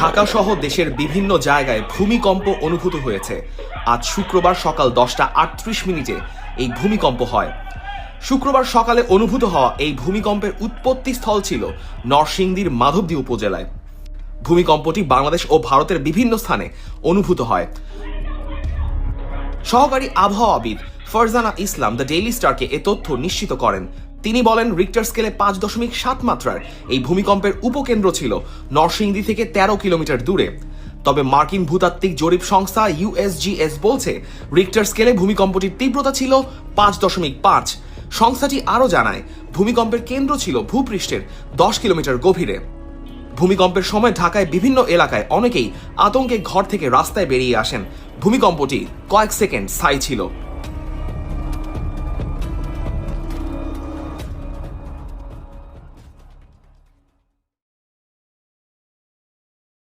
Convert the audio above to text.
ঢাকা সহ দেশের বিভিন্ন জায়গায় ভূমিকম্প অনুভূত হয়েছে। আজ শুক্রবার সকাল দশটা আটত্রিশ মিনিটে এই ভূমিকম্প হয়। শুক্রবার সকালে অনুভূত হওয়া এই ভূমিকম্পের উৎপত্তি স্থল ছিল নরসিংদীর মাধবদী উপজেলায়। ভূমিকম্পটি বাংলাদেশ ও ভারতের বিভিন্ন স্থানে অনুভূত হয়। সহকারী আবহাওয়াবিদ ফরজানা ইসলাম দ্য ডেইলি স্টারকে এ তথ্য নিশ্চিত করেন। তিনি বলেন রিক্টার স্কেলে পাঁচ দশমিক সাত মাত্রার এই ভূমিকম্পের উপকেন্দ্র ছিল নরসিংদী থেকে তেরো কিলোমিটার দূরে। তবে মার্কিন ভূতাত্ত্বিক জরিপ সংস্থা ইউএসজিএস বলছে রিক্টার স্কেলে ভূমিকম্পটির তীব্রতা ছিল পাঁচ দশমিক পাঁচ। সংস্থাটি আরও জানায়, ভূমিকম্পের কেন্দ্র ছিল ভূপৃষ্ঠের দশ কিলোমিটার গভীরে। ভূমিকম্পের সময় ঢাকায় বিভিন্ন এলাকায় অনেকেই আতঙ্কে ঘর থেকে রাস্তায় বেরিয়ে আসেন। ভূমিকম্পটি কয়েক সেকেন্ড স্থায়ী ছিল।